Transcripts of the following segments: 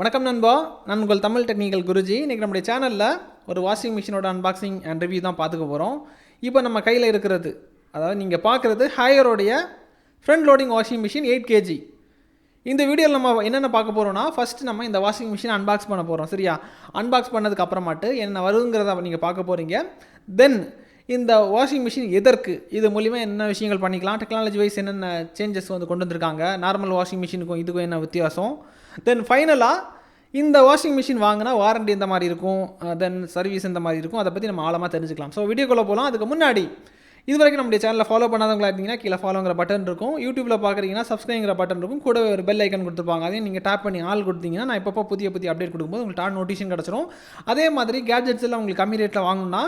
வணக்கம் நண்பா. நான் உங்கள் தமிழ் டெக்னிக்கல் குருஜி. இன்றைக்கி நம்முடைய சேனலில் ஒரு வாஷிங் மிஷினோட அன்பாக்சிங் அண்ட் ரிவ்யூ தான் பார்த்துக்க போகிறோம் இப்போ நம்ம கையில் இருக்கிறது அதாவது நீங்கள் பார்க்குறது ஹையரோடைய front loading washing machine eight KG இந்த வீடியோவில் நம்ம என்னென்ன பார்க்க போகிறோம்னா ஃபஸ்ட்டு நம்ம இந்த வாஷிங் மிஷின் அன்பாக்ஸ் பண்ண போகிறோம் சரியா? அன்பாக்ஸ் பண்ணதுக்கு அப்புறமாட்டு என்ன வருங்கிறத நீங்கள் பார்க்க போகிறீங்க தென் இந்த வாஷிங் மிஷின் எதற்கு? இது மூலிமா என்ன விஷயங்கள் பண்ணிக்கலாம்? டெக்னாலஜி வைஸ் என்னென்ன சேஞ்சஸ் வந்து கொண்டு வந்திருக்காங்க? நார்மல் வாஷிங் மிஷினுக்கும் இதுக்கும் என்ன வித்தியாசம்? தென் ஃபைனலாக இந்த வாஷிங் மிஷின் வாங்கினா வாரண்டி இந்த மாதிரி இருக்கும்? தென் சர்வீஸ் இந்த மாதிரி இருக்கும்? அதை பற்றி நம்ம ஆழமாக தெரிஞ்சுக்கலாம். ஸோ வீடியோக்குள்ளே போகலாம் அதுக்கு முன்னாடி இது வரைக்கும் நம்முடைய சேனலில் ஃபாலோ பண்ணாதவங்களா இருந்தீங்கன்னா கீழே ஃபாலோங்கிற பட்டன் இருக்கும். யூடியூப்பில் பார்க்குறீங்கன்னா சப்ஸ்கிரைங்கிற பட்டன் இருக்கும். கூட ஒரு பெல் ஐக்கன் கொடுத்துருப்பாங்க. அதையும் நீங்கள் டேப் பண்ணி ஆள் கொடுத்தீங்கன்னா நான் எப்பப்போ புதிய புதிய அப்டேட் கொடுக்கும்போது உங்களுக்கு டாட் நோட்டிஃபிகேஷன் கிடச்சிரும். அதே மாதிரி கேட்ஜெட்ஸ் எல்லாம் உங்களுக்கு கம்மி ரேட்டில் வாங்கணும்னா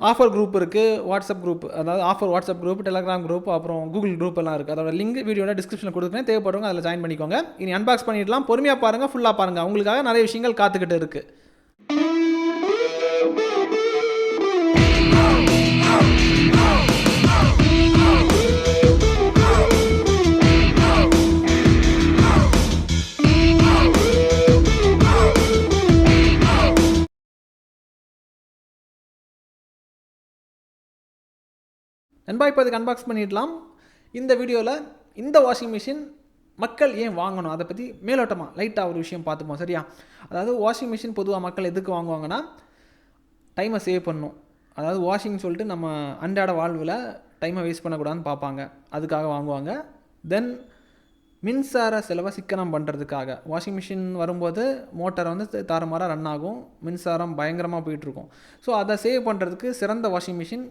ஆஃபர் குரூப் இருக்குது வாட்ஸ்அப் குரூப் அதாவது offer WhatsApp group Telegram group அப்புறம் கூகுள் குரூப் எல்லாம் இருக்குது அதோட லிங்க் வீடியோட டிஸ்கிரிப்ஷனில் கொடுக்குறேன். தேவைப்படுறவங்க அதில் ஜாயின் பண்ணிக்கோங்க. இனி அன்பாக்ஸ் பண்ணிடலாம். பொறுமையாக பாருங்கள் ஃபுல்லாக பாருங்கள் உங்களுக்காக நிறைய விஷயங்கள் காத்துக்கிட்டு இருக்குது நண்பா இப்போ அதுக்கு அன்பாக்ஸ் பண்ணிடலாம். இந்த வீடியோவில் இந்த வாஷிங் மிஷின் மக்கள் ஏன் வாங்கணும்? அதை பற்றி மேலோட்டமாக லைட்டாக ஒரு விஷயம் பார்த்துப்போம் சரியா? அதாவது வாஷிங் மிஷின் பொதுவாக மக்கள் எதுக்கு வாங்குவாங்கன்னா டைமை சேவ் பண்ணும் அதாவது வாஷிங் சொல்லிட்டு நம்ம அன்றாட வாழ்வில் டைமை வேஸ்ட் பண்ணக்கூடாதுன்னு பார்ப்பாங்க. அதுக்காக வாங்குவாங்க. தென் மின்சார செலவை சிக்கனம் பண்ணுறதுக்காக வாஷிங் மிஷின் வரும்போது மோட்டார் வந்து தாறுமாறாக ரன் ஆகும். மின்சாரம் பயங்கரமாக போயிட்டுருக்கும் ஸோ அதை சேவ் பண்ணுறதுக்கு சிறந்த வாஷிங் மிஷின்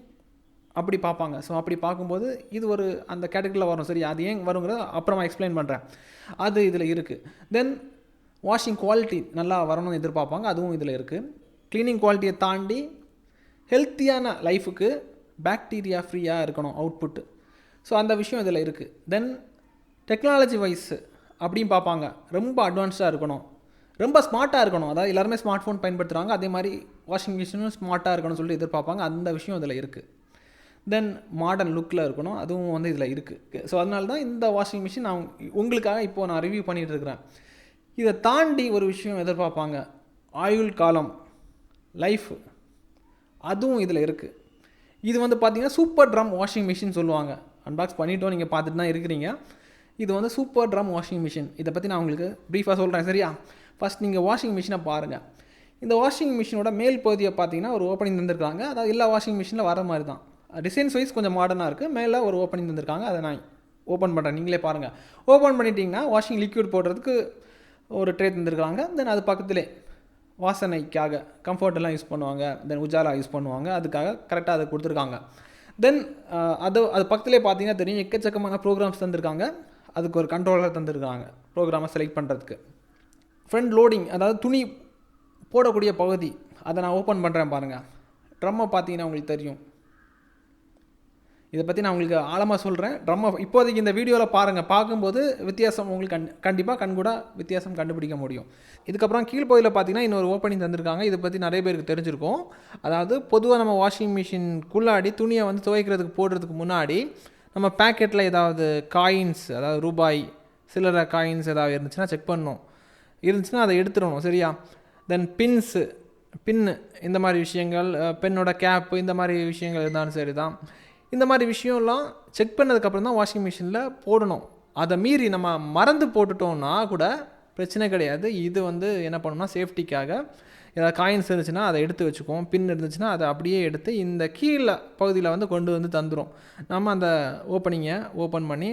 அப்படி பார்ப்பாங்க. ஸோ அப்படி பார்க்கும்போது இது ஒரு அந்த கேட்டகரியில் வரும். சரி அது ஏன் வருங்கிறத அப்புறமா எக்ஸ்பிளைன் பண்ணுறேன் அது இதில் இருக்குது தென் வாஷிங் குவாலிட்டி நல்லா வரணும்னு எதிர்பார்ப்பாங்க. அதுவும் இதில் இருக்குது க்ளீனிங் குவாலிட்டியை தாண்டி ஹெல்த்தியான லைஃபுக்கு பாக்டீரியா ஃப்ரீயாக இருக்கணும் அவுட்புட்டு ஸோ அந்த விஷயம் இதில் இருக்குது தென் டெக்னாலஜி வைஸ் அப்படின்னு பார்ப்பாங்க. ரொம்ப அட்வான்ஸ்டாக இருக்கணும். ரொம்ப ஸ்மார்ட்டாக இருக்கணும். அதாவது எல்லாருமே ஸ்மார்ட் ஃபோன் பயன்படுத்துகிறாங்க அதே மாதிரி வாஷிங் மிஷினும் ஸ்மார்ட்டாக இருக்கணும்னு சொல்லிட்டு எதிர்பார்ப்பாங்க. அந்த விஷயம் இதில் இருக்குது தென் மாடர்ன் லுக்கில் இருக்கணும். அதுவும் வந்து இதில் இருக்குது ஸோ அதனால தான் இந்த வாஷிங் மிஷின் நான் உங்களுக்காக இப்போது நான் ரிவ்யூ பண்ணிகிட்டு இருக்கிறேன் இதை தாண்டி ஒரு விஷயம் எதிர்பார்ப்பாங்க. ஆயுள் காலம் லைஃப் அதுவும் இதில் இருக்குது இது வந்து பார்த்திங்கன்னா சூப்பர் ட்ரம் வாஷிங் மிஷின் சொல்லுவாங்க. அன்பாக்ஸ் பண்ணிட்டோம் நீங்கள் பார்த்துட்டு தான் இருக்கிறீங்க. இது வந்து சூப்பர் ட்ரம் வாஷிங் மிஷின் இதை பற்றி நான் உங்களுக்கு ப்ரீஃபாக சொல்கிறேன் சரியா? ஃபஸ்ட் நீங்கள் வாஷிங் மிஷினை பாருங்கள் இந்த வாஷிங் மிஷினோட மேல் பகுதியை பார்த்தீங்கன்னா ஒரு ஓப்பனிங் தந்திருக்காங்க. அதாவது எல்லா வாஷிங் மிஷினில் வர மாதிரி தான். டிசைன்ஸ் வைஸ் கொஞ்சம் மாடர்னாக இருக்குது மேலே ஒரு ஓப்பனிங் தந்திருக்காங்க. அதை நான் ஓப்பன் பண்ணுறேன் நீங்களே பாருங்கள் ஓப்பன் பண்ணிட்டீங்கன்னா வாஷிங் லிக்யூட் போடுறதுக்கு ஒரு ட்ரே தந்திருக்காங்க. தென் அது பக்கத்திலே வாசனைக்காக கம்ஃபர்ட் எல்லாம் யூஸ் பண்ணுவாங்க. தென் உஜாலா யூஸ் பண்ணுவாங்க. அதுக்காக கரெக்டாக அதை கொடுத்துருக்காங்க. தென் அது அது பக்கத்துலேயே பார்த்தீங்கன்னா தெரியும். எக்கச்சக்கமான ப்ரோக்ராம்ஸ் தந்திருக்காங்க. அதுக்கு ஒரு கண்ட்ரோலர் தந்திருக்காங்க. ப்ரோக்ராமை செலக்ட் பண்ணுறதுக்கு ஃப்ரண்ட் லோடிங் அதாவது துணி போடக்கூடிய பகுதி அதை நான் ஓப்பன் பண்ணுறேன் பாருங்கள் ட்ரம்மை பார்த்தீங்கன்னா உங்களுக்கு தெரியும். இதை பற்றி நான் உங்களுக்கு ஆழமாக சொல்கிறேன் ட்ரம்மை இப்போதைக்கு இந்த வீடியோவில் பாருங்கள் பார்க்கும்போது வித்தியாசம் உங்களுக்கு கண் கண்டிப்பாக கண்கூட வித்தியாசம் கண்டுபிடிக்க முடியும். இதுக்கப்புறம் கீழ்ப்பகுதியில் பார்த்தீங்கன்னா இன்னொரு ஓப்பனிங் தந்திருக்காங்க. இதை பற்றி நிறைய பேருக்கு தெரிஞ்சிருக்கும். அதாவது பொதுவாக நம்ம வாஷிங் மிஷின்குள்ளாடி துணியை வந்து துவைக்கிறதுக்கு போடுறதுக்கு முன்னாடி நம்ம பேக்கெட்டில் ஏதாவது காயின்ஸ் அதாவது ரூபாய் சில்லறை காயின்ஸ் ஏதாவது இருந்துச்சுன்னா செக் பண்ணணும். இருந்துச்சுன்னா அதை எடுத்துடணும் சரியா? தென் பின்ஸு பின்னு இந்த மாதிரி விஷயங்கள் பெண்ணோட கேப்பு இந்த மாதிரி விஷயங்கள் இருந்தாலும் சரி தான் இந்த மாதிரி விஷயம்லாம் செக் பண்ணதுக்கப்புறம் தான் வாஷிங் மிஷினில் போடணும். அதை மீறி நம்ம மறந்து போட்டுட்டோம்னா கூட பிரச்சனை கிடையாது. இது வந்து என்ன பண்ணணும்னா சேஃப்டிக்காக ஏதாவது காயின்ஸ் இருந்துச்சுன்னா அதை எடுத்து வச்சுக்குவோம். பின் இருந்துச்சுன்னா அதை அப்படியே எடுத்து இந்த கீழே பகுதியில் வந்து கொண்டு வந்து தந்துடும் நம்ம அந்த ஓப்பனிங்கை ஓப்பன் பண்ணி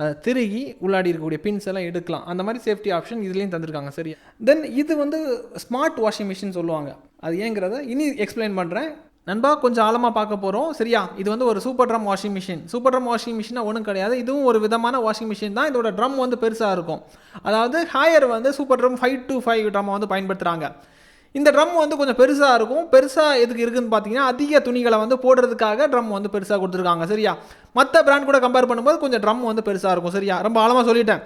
அதை திருகி உள்ளாடி இருக்கக்கூடிய பின்ஸ் எல்லாம் எடுக்கலாம். அந்த மாதிரி சேஃப்டி ஆப்ஷன் இதுலேயும் தந்திருக்காங்க. சரி தென் இது வந்து ஸ்மார்ட் வாஷிங் மிஷின் சொல்லுவாங்க. அது ஏங்கிறத இனி எக்ஸ்பிளைன் பண்ணுறேன் நண்பா கொஞ்சம் ஆழமாக பார்க்க போகிறோம் சரியா? இது வந்து ஒரு super drum washing machine. Super drum washing மிஷினாக ஒன்றும் கிடையாது. இதுவும் ஒரு விதமான வாஷிங் மிஷின் தான். இதோட ட்ரம் வந்து பெருசாக இருக்கும். அதாவது ஹாயர் வந்து super drum five to five drum வந்து பயன்படுத்துகிறாங்க இந்த ட்ரம் வந்து கொஞ்சம் பெருசாக இருக்கும். பெருசாக எதுக்கு இருக்குதுன்னு பார்த்தீங்கன்னா அதிக துணிகளை வந்து போடுறதுக்காக ட்ரம் வந்து பெருசாக கொடுத்துருக்காங்க. சரியா? மற்ற பிராண்ட் கூட கம்பேர் பண்ணும்போது கொஞ்சம் ட்ரம் வந்து பெருசாக இருக்கும். சரியா? ரொம்ப ஆழமாக சொல்லிட்டேன்.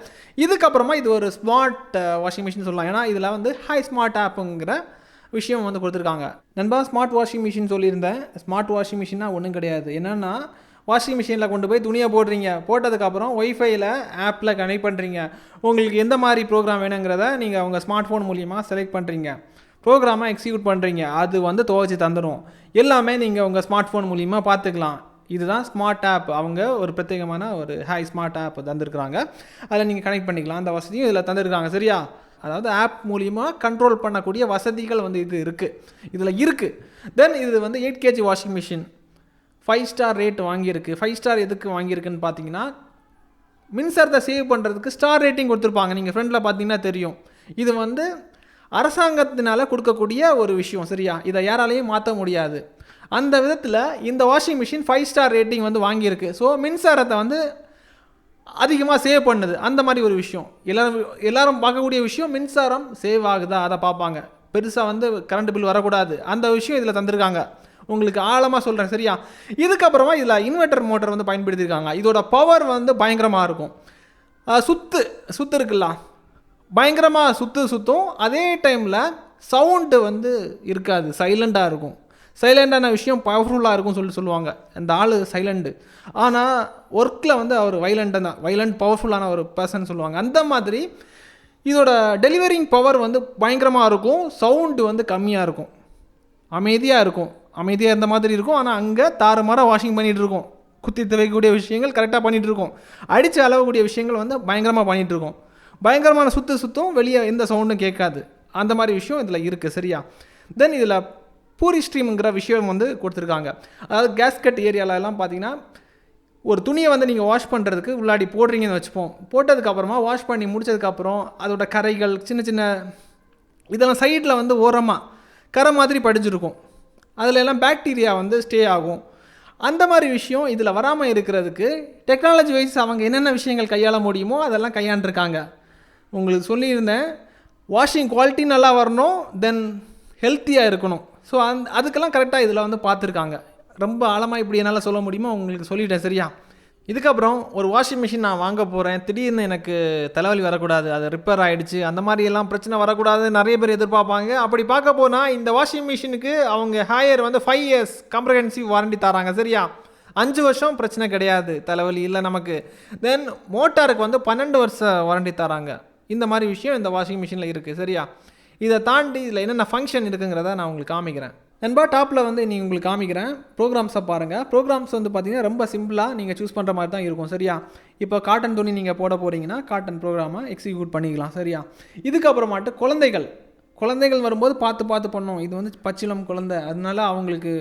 இதுக்கப்புறமா இது ஒரு ஸ்மார்ட் வாஷிங் மிஷின் சொல்லலாம். ஏன்னா இதில் வந்து ஹை ஸ்மார்ட் ஆப்புங்கிற விஷயம் வந்து கொடுத்துருக்காங்க. நண்பா ஸ்மார்ட் வாஷிங் மிஷின் சொல்லியிருந்தேன். ஸ்மார்ட் வாஷிங் மிஷின்னா ஒன்றும் கிடையாது. என்னென்னா வாஷிங் மிஷினில் கொண்டு போய் துணியை போடுறீங்க. போட்டதுக்கப்புறம் ஒய்ஃபைல ஆப்பில் கனெக்ட் பண்ணுறீங்க உங்களுக்கு எந்த மாதிரி ப்ரோக்ராம் வேணுங்கிறத நீங்கள் உங்கள் ஸ்மார்ட் ஃபோன் மூலியமாக செலக்ட் பண்ணுறீங்க ப்ரோக்ராமாக எக்ஸிக்யூட் பண்ணுறீங்க அது வந்து துவச்சி தந்துடும் எல்லாமே நீங்கள் உங்கள் ஸ்மார்ட் ஃபோன் மூலியமாக பார்த்துக்கலாம். இதுதான் ஸ்மார்ட் ஆப் அவங்க ஒரு பிரத்யேகமான ஒரு ஹாய் ஸ்மார்ட் ஆப் தந்திருக்கிறாங்க. அதில் நீங்கள் கனெக்ட் பண்ணிக்கலாம். அந்த வசதியும் இதில் தந்திருக்காங்க சரியா? அதாவது ஆப் மூலிமா கண்ட்ரோல் பண்ணக்கூடிய வசதிகள் வந்து இது இருக்குது இதில் இருக்குது தென் இது வந்து eight KG washing machine five star rate வாங்கியிருக்கு. ஃபைவ் ஸ்டார் எதுக்கு வாங்கியிருக்குன்னு பார்த்தீங்கன்னா மின்சாரத்தை சேவ் பண்ணுறதுக்கு ஸ்டார் ரேட்டிங் கொடுத்துருப்பாங்க. நீங்கள் ஃப்ரெண்டில் பார்த்தீங்கன்னா தெரியும். இது வந்து அரசாங்கத்தினால் கொடுக்கக்கூடிய ஒரு விஷயம் சரியா? இதை யாராலையும் மாற்ற முடியாது. அந்த விதத்தில் இந்த washing machine five star rating வந்து வாங்கியிருக்கு. ஸோ மின்சாரத்தை வந்து அதிகமாக சேவ் பண்ணுது. அந்த மாதிரி ஒரு விஷயம். எல்லோரும் எல்லோரும் பார்க்கக்கூடிய விஷயம் மின்சாரம் சேவ் ஆகுதா? அதை பார்ப்பாங்க. பெருசாக வந்து கரண்ட் பில் வரக்கூடாது. அந்த விஷயம் இதில் தந்திருக்காங்க. உங்களுக்கு ஆழமாக சொல்கிறேன் சரியா? இதுக்கப்புறமா இதில் இன்வெர்டர் மோட்டர் வந்து பயன்படுத்தியிருக்காங்க. இதோட பவர் வந்து பயங்கரமாக இருக்கும். சுத்து சுத்து இருக்குல்ல? பயங்கரமாக சுத்து சுத்தும். அதே டைமில் சவுண்டு வந்து இருக்காது. சைலண்ட்டாக இருக்கும். சைலண்டான விஷயம் பவர்ஃபுல்லாக இருக்கும் சொல்லி சொல்லுவாங்க. அந்த ஆள் சைலண்டு. ஆனால் ஒர்க்கில் வந்து அவர் வைலண்டாக தான். வைலண்ட் பவர்ஃபுல்லான ஒரு பர்சன் சொல்லுவாங்க. அந்த மாதிரி இதோட டெலிவரிங் பவர் வந்து பயங்கரமாக இருக்கும். சவுண்டு வந்து கம்மியாக இருக்கும். அமைதியாக இருக்கும். அமைதியாக இருந்த மாதிரி இருக்கும். ஆனால் அங்கே தாறுமாறாக வாஷிங் பண்ணிகிட்டு இருக்கோம். குத்தி துவைக்கக்கூடிய விஷயங்கள் கரெக்டாக பண்ணிகிட்டு இருக்கோம். அடித்து அளவக்கூடிய விஷயங்கள் வந்து பயங்கரமாக பண்ணிகிட்டு இருக்கோம். பயங்கரமான சுற்று சுத்தும் வெளியே எந்த சவுண்டும் கேட்காது. அந்த மாதிரி விஷயம் இதில் இருக்குது சரியா? தென் இதில் பூரி ஸ்ட்ரீமுங்கிற விஷயம் வந்து கொடுத்துருக்காங்க. அதாவது கேஸ்கட் ஏரியாலலாம் பார்த்தீங்கன்னா ஒரு துணியை வந்து நீங்கள் வாஷ் பண்ணுறதுக்கு உள்ளாடி போடுறீங்கன்னு வச்சுப்போம். போட்டதுக்கப்புறமா வாஷ் பண்ணி முடிச்சதுக்கப்புறம் அதோட கரைகள் சின்ன சின்ன இதெல்லாம் சைடில் வந்து ஓரமாக கரை மாதிரி படிஞ்சிருக்கும். அதில் எல்லாம் பாக்டீரியா வந்து ஸ்டே ஆகும். அந்த மாதிரி விஷயம் இதில் வராமல் இருக்கிறதுக்கு டெக்னாலஜி வைஸ் அவங்க என்னென்ன விஷயங்கள் கையாள முடியுமோ அதெல்லாம் கையாண்டுருக்காங்க. உங்களுக்கு சொல்லியிருந்தேன் வாஷிங் குவாலிட்டி நல்லா வரணும் தென் ஹெல்த்தியாக இருக்கணும். ஸோ அந் அதுக்கெல்லாம் கரெக்டாக இதில் வந்து பார்த்துருக்காங்க. ரொம்ப ஆழமாக இப்படி என்னால் சொல்ல முடியுமோ உங்களுக்கு சொல்லிட்டேன் சரியா? இதுக்கப்புறம் ஒரு வாஷிங் மிஷின் நான் வாங்க போகிறேன் திடீர்னு எனக்கு தலைவலி வரக்கூடாது அது ரிப்பேர் ஆகிடுச்சு அந்த மாதிரி எல்லாம் பிரச்சனை வரக்கூடாது நிறைய பேர் எதிர்பார்ப்பாங்க. அப்படி பார்க்க போனால் இந்த வாஷிங் மிஷினுக்கு அவங்க ஹையர் வந்து ஃபைவ் இயர்ஸ் காம்ப்ரஹென்சிவ் வாரண்டி தராங்க சரியா? அஞ்சு வருஷம் பிரச்சனை கிடையாது தலைவலி இல்லை நமக்கு. தென் மோட்டாருக்கு வந்து பன்னெண்டு வருஷ வாரண்டி தராங்க. இந்த மாதிரி விஷயம் இந்த வாஷிங் மிஷினில் இருக்குது சரியா? இதை தாண்டி இதில் என்னென்ன ஃபங்க்ஷன் இருக்குங்கிறத நான் உங்களுக்கு காமிக்கிறேன். நண்பா டாப்பில் வந்து நீங்கள் உங்களுக்கு காமிக்கிறேன். ப்ரோக்ராம்ஸை பாருங்கள் ப்ரோக்ராம்ஸ் வந்து பார்த்தீங்கன்னா ரொம்ப சிம்பிளாக நீங்கள் சூஸ் பண்ணுற மாதிரி தான் இருக்கும். சரியா? இப்போ காட்டன் துணி நீங்கள் போட போகிறீங்கன்னா காட்டன் ப்ரோக்ராமை எக்ஸிக்யூட் பண்ணிக்கலாம். சரியா? இதுக்கப்புறமாட்டு குழந்தைகள். குழந்தைகள் வரும்போது பார்த்து பார்த்து பண்ணோம். இது வந்து பச்சிலம் குழந்தை. அதனால அவங்களுக்கு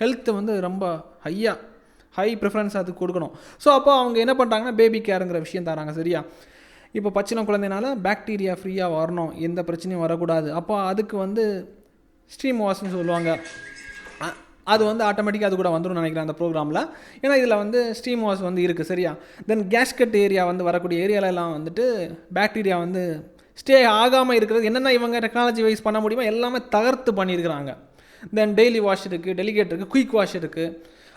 ஹெல்த்து வந்து ரொம்ப ஹையாக ஹை ப்ரிஃபரன்ஸ் அதுக்கு கொடுக்கணும். ஸோ அப்போ அவங்க என்ன பண்ணுறாங்கன்னா பேபி கேருங்கிற விஷயம் தராங்க. சரியா? இப்போ பச்சின குழந்தைனால பாக்டீரியா ஃப்ரீயாக வரணும். எந்த பிரச்சனையும் வரக்கூடாது. அப்போ அதுக்கு வந்து ஸ்ட்ரீம் வாஷ்னு சொல்லுவாங்க. அது வந்து ஆட்டோமேட்டிக்காக அது கூட வந்துடும் நினைக்கிறேன் அந்த ப்ரோக்ராமில் ஏன்னா இதில் வந்து ஸ்டீம் வாஷ் வந்து இருக்குது சரியா? தென் கேஸ்கட் ஏரியா வந்து வரக்கூடிய ஏரியாலெல்லாம் வந்துட்டு பாக்டீரியா வந்து ஸ்டே ஆகாமல் இருக்கிறது. என்னென்ன இவங்க டெக்னாலஜி வைஸ் பண்ண முடியுமோ எல்லாமே தகர்த்து பண்ணியிருக்கிறாங்க. தென் டெய்லி வாஷ் இருக்குது டெலிகேட் இருக்குது குயிக் வாஷ் இருக்குது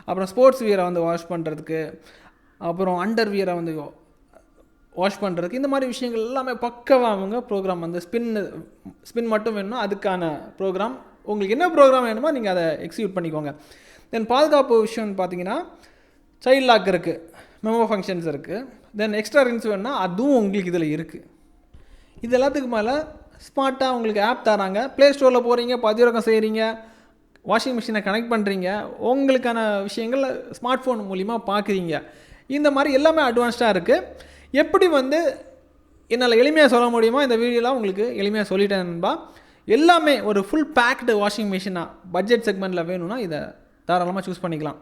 அப்புறம் ஸ்போர்ட்ஸ் வியரை வந்து வாஷ் பண்ணுறதுக்கு அப்புறம் அண்டர் வியரை வந்து வாஷ் பண்ணுறதுக்கு இந்த மாதிரி விஷயங்கள் எல்லாமே பக்கவாக அவங்க ப்ரோக்ராம் வந்து ஸ்பின் ஸ்பின் மட்டும் வேணும்னா அதுக்கான ப்ரோக்ராம் உங்களுக்கு என்ன ப்ரோக்ராம் வேணுமோ நீங்கள் அதை எக்ஸிக்யூட் பண்ணிக்கோங்க. தென் பாதுகாப்பு விஷயம்னு பார்த்தீங்கன்னா சைல்ட் லாக் இருக்குது மெமோ ஃபங்க்ஷன்ஸ் இருக்குது தென் எக்ஸ்ட்ரா ரிங்ஸ் வேணும்னா அதுவும் உங்களுக்கு இதில் இருக்குது இது எல்லாத்துக்கு மேலே ஸ்மார்ட்டாக உங்களுக்கு ஆப் தராங்க. ப்ளே ஸ்டோரில் போகிறீங்க பதிவிறக்கம் செய்கிறீங்க வாஷிங் மிஷினை கனெக்ட் பண்ணுறீங்க உங்களுக்கான விஷயங்கள் ஸ்மார்ட் ஃபோன் மூலிமா பார்க்குறீங்க இந்த மாதிரி எல்லாமே அட்வான்ஸ்டாக இருக்குது எப்படி வந்து என்னால் எளிமையாக சொல்ல முடியுமோ இந்த வீடியோலாம் உங்களுக்கு எளிமையாக சொல்லிட்டேன் நண்பா. எல்லாமே ஒரு ஃபுல் பேக்டு வாஷிங் மிஷினாக பட்ஜெட் செக்மெண்ட்டில் வேணும்னா இதை தாராளமாக சூஸ் பண்ணிக்கலாம்.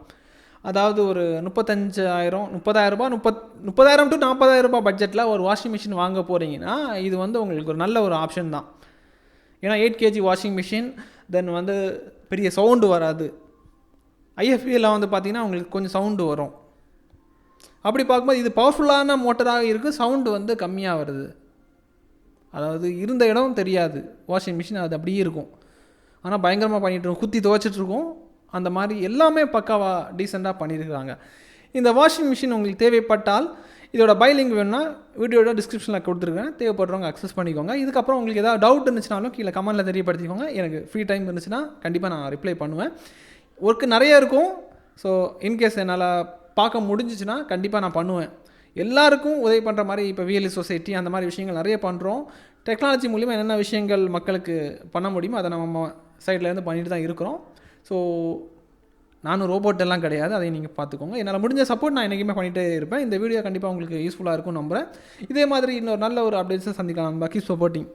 அதாவது ஒரு முப்பத்தஞ்சாயிரம் முப்பதாயிரரூபா முப்பத் முப்பதாயிரம் டு நாற்பதாயிரம் ரூபாய் பட்ஜெட்டில் ஒரு வாஷிங் மிஷின் வாங்க போகிறீங்கன்னா இது வந்து உங்களுக்கு ஒரு நல்ல ஒரு ஆப்ஷன் தான். ஏன்னா eight KG washing machine then வந்து பெரிய சவுண்டு வராது. ஐஎஃபியில் வந்து பார்த்திங்கன்னா உங்களுக்கு கொஞ்சம் சவுண்டு வரும். அப்படி பார்க்கும்போது இது பவர்ஃபுல்லான மோட்டராக இருக்குது சவுண்டு வந்து கம்மியாக வருது. அதாவது இருந்த இடம் தெரியாது. வாஷிங் மிஷின் அது அப்படியே இருக்கும். ஆனால் பயங்கரமாக பண்ணிகிட்டு இருக்கும். குத்தி துவைச்சிட்ருக்கோம் அந்த மாதிரி எல்லாமே பக்காவாக டீசெண்டாக பண்ணியிருக்கிறாங்க இந்த வாஷிங் மிஷின் உங்களுக்கு தேவைப்பட்டால் இதோட பை லிங்க் வேணும்னா வீடியோட டிஸ்கிரிப்ஷனில் கொடுத்துருக்கேன் தேவைப்படுறவங்க அக்சஸ் பண்ணிக்கோங்க. இதுக்கப்புறம் உங்களுக்கு ஏதாவது டவுட் இருந்துச்சுனாலும் கீழே கமெண்ட்டில் தெரியப்படுத்திக்கோங்க. எனக்கு ஃப்ரீ டைம் இருந்துச்சுன்னா கண்டிப்பாக நான் ரிப்ளை பண்ணுவேன். ஒர்க்கு நிறைய இருக்கும். ஸோ இன்கேஸ் என்னால் பார்க்க முடிஞ்சிச்சுன்னா கண்டிப்பாக நான் பண்ணுவேன். எல்லாருக்கும் உதவி பண்ணுற மாதிரி இப்போ விஎல்இ சொசைட்டி அந்த மாதிரி விஷயங்கள் நிறைய பண்ணுறோம் டெக்னாலஜி மூலிமா என்னென்ன விஷயங்கள் மக்களுக்கு பண்ண முடியுமோ அதை நம்ம சைட்லேருந்து பண்ணிட்டு தான் இருக்கிறோம். ஸோ நானும் ரோபோட் எல்லாம் கிடையாது. அதை நீங்கள் பார்த்துக்கோங்க. என்னால் முடிஞ்ச சப்போர்ட் நான் என்றைக்குமே பண்ணிகிட்டே இருப்பேன். இந்த வீடியோ கண்டிப்பாக உங்களுக்கு யூஸ்ஃபுல்லாக இருக்கும் நம்புறேன். இதே மாதிரி இன்னொரு நல்ல ஒரு அப்டேட்ஸை சந்திக்கலாம். நண்பா கீப் சப்போர்ட்டிங்